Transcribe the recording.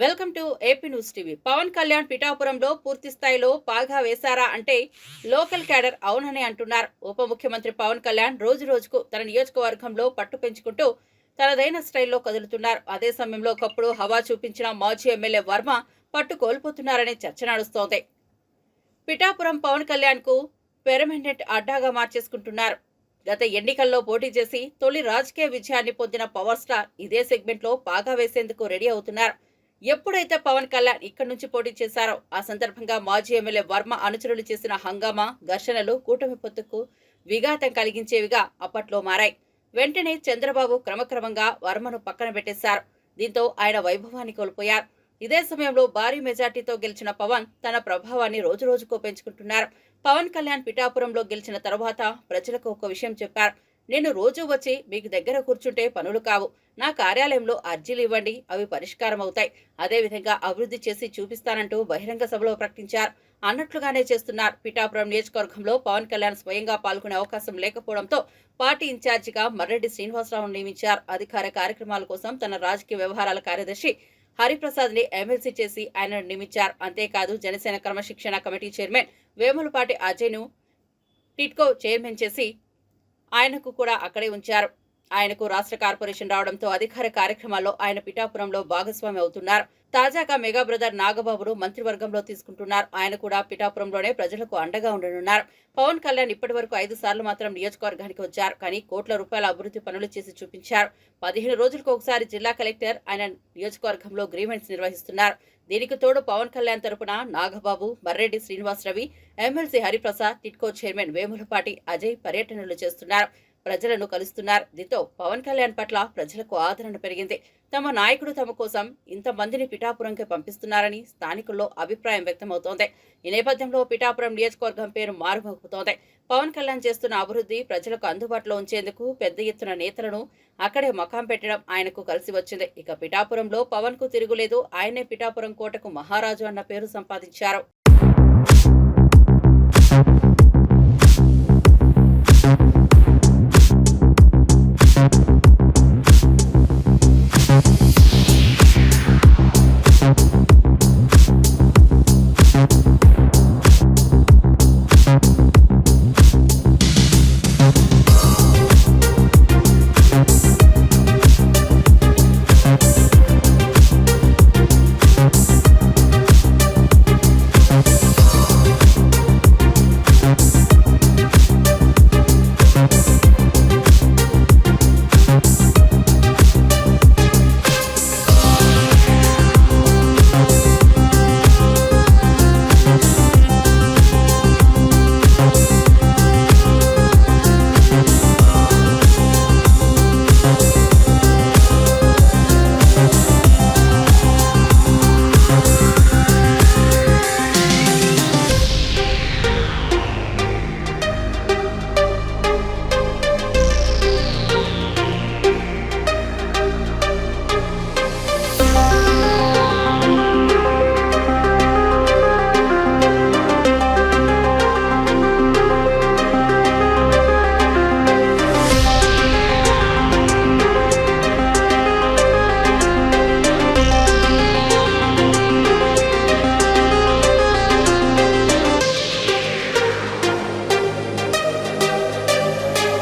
Welcome to AP news TV. Pawan Kalyan పిఠాపురంలో పూర్తి స్థాయిలో పాగా వేశారా అంటే లోకల్ క్యాడర్ అవునని అంటున్నారు. ఉప ముఖ్యమంత్రి పవన్ కళ్యాణ్ రోజు రోజుకు తన నియోజకవర్గంలో పట్టు పెంచుకుంటూ తనదైన స్టైల్లో కదులుతున్నారు. అదే సమయంలో ఒకప్పుడు హవా చూపించిన మాజీ ఎమ్మెల్యే వర్మ పట్టు కోల్పోతున్నారనే చర్చ నడుస్తోంది. పిఠాపురం పవన్ కళ్యాణ్కు పెర్మనెంట్ అడ్డాగా మార్చేసుకుంటున్నారు. గత ఎన్నికల్లో పోటీ చేసి తొలి రాజకీయ విజయాన్ని పొందిన పవర్ స్టార్ ఇదే సెగ్మెంట్లో పాగా వేసేందుకు రెడీ అవుతున్నారు. ఎప్పుడైతే పవన్ కళ్యాణ్ ఇక్కడి నుంచి పోటీ చేశారో ఆ సందర్భంగా మాజీ ఎమ్మెల్యే వర్మ అనుచరులు చేసిన హంగామా ఘర్షణలు కూటమి పొత్తుకు విఘాతం కలిగించేవిగా అప్పట్లో మారాయి. వెంటనే చంద్రబాబు క్రమక్రమంగా వర్మను పక్కన పెట్టేశారు. దీంతో ఆయన వైభవాన్ని కోల్పోయారు. ఇదే సమయంలో భారీ మెజార్టీతో గెలిచిన పవన్ తన ప్రభావాన్ని రోజురోజుకూ పెంచుకుంటున్నారు. పవన్ కళ్యాణ్ పిఠాపురంలో గెలిచిన తర్వాత ప్రజలకు ఒక విషయం చెప్పారు. నేను రోజు వచ్చి మీకు దగ్గర కూర్చుంటే పనులు కావు. నా కార్యాలయంలో అర్జీలు ఇవ్వండి అవి పరిష్కారం అవుతాయి అదేవిధంగా అభివృద్ధి చేసి చూపిస్తానంటూ బహిరంగ సభలో ప్రకటించారు. అన్నట్లుగానే చేస్తున్నారు. పిఠాపురం నియోజకవర్గంలో పవన్ కళ్యాణ్ స్వయంగా పాల్గొనే అవకాశం లేకపోవడంతో పార్టీ ఇన్ఛార్జిగా మర్రెడ్డి శ్రీనివాసరావు నియమించారు. అధికార కార్యక్రమాల కోసం తన రాజకీయ వ్యవహారాల కార్యదర్శి హరిప్రసాద్ని ఎమ్మెల్సీ చేసి ఆయన నియమించారు. అంతేకాదు జనసేన క్రమశిక్షణ కమిటీ చైర్మన్ వేములపాటి అజయ్ను టిట్కో చైర్మన్ చేసి ఆయనకు కూడా అక్కడే ఉంచారు. ఆయనకు రాష్ట్ర కార్పొరేషన్ రావడంతో అధికార కార్యక్రమాల్లో ఆయన పిఠాపురంలో భాగస్వామి అవుతున్నారు. తాజాగా మెగా బ్రదర్ నాగబాబును మంత్రివర్గంలో తీసుకుంటున్నారు. ఆయన కూడా పిఠాపురంలోనే ప్రజలకు అండగా ఉండనున్నారు. పవన్ కళ్యాణ్ ఇప్పటి వరకు ఐదు సార్లు మాత్రం నియోజకవర్గానికి వచ్చారు. కానీ కోట్ల రూపాయల అభివృద్ధి పనులు చేసి చూపించారు. పదిహేను రోజులకు ఒకసారి జిల్లా కలెక్టర్ ఆయన నియోజకవర్గంలో గ్రీవెంట్స్ నిర్వహిస్తున్నారు. దీనికి తోడు పవన్ కళ్యాణ్ తరపున నాగబాబు మర్రెడ్డి శ్రీనివాస్ రవి ఎమ్మెల్సీ హరిప్రసాద్ టిట్కో చైర్మన్ వేములపాటి అజయ్ పర్యటనలు చేస్తున్నారు. ప్రజలను కలుస్తున్నారు. దీంతో పవన్ కళ్యాణ్ పట్ల ప్రజలకు ఆదరణ పెరిగింది. తమ నాయకుడు తమ కోసం ఇంతమందిని పిఠాపురంకి పంపిస్తున్నారని స్థానికుల్లో అభిప్రాయం వ్యక్తమవుతోంది. ఈ నేపథ్యంలో పిఠాపురం నియోజకవర్గం పేరు మారుమోగుతోంది. పవన్ కళ్యాణ్ చేస్తున్న అభివృద్ధి ప్రజలకు అందుబాటులో ఉంచేందుకు పెద్ద ఎత్తున నేతలను అక్కడే మకాం పెట్టడం ఆయనకు కలిసి వచ్చింది. ఇక పిఠాపురంలో పవన్కు తిరుగులేదు. ఆయనే పిఠాపురం కోటకు మహారాజు అన్న పేరు సంపాదించారు.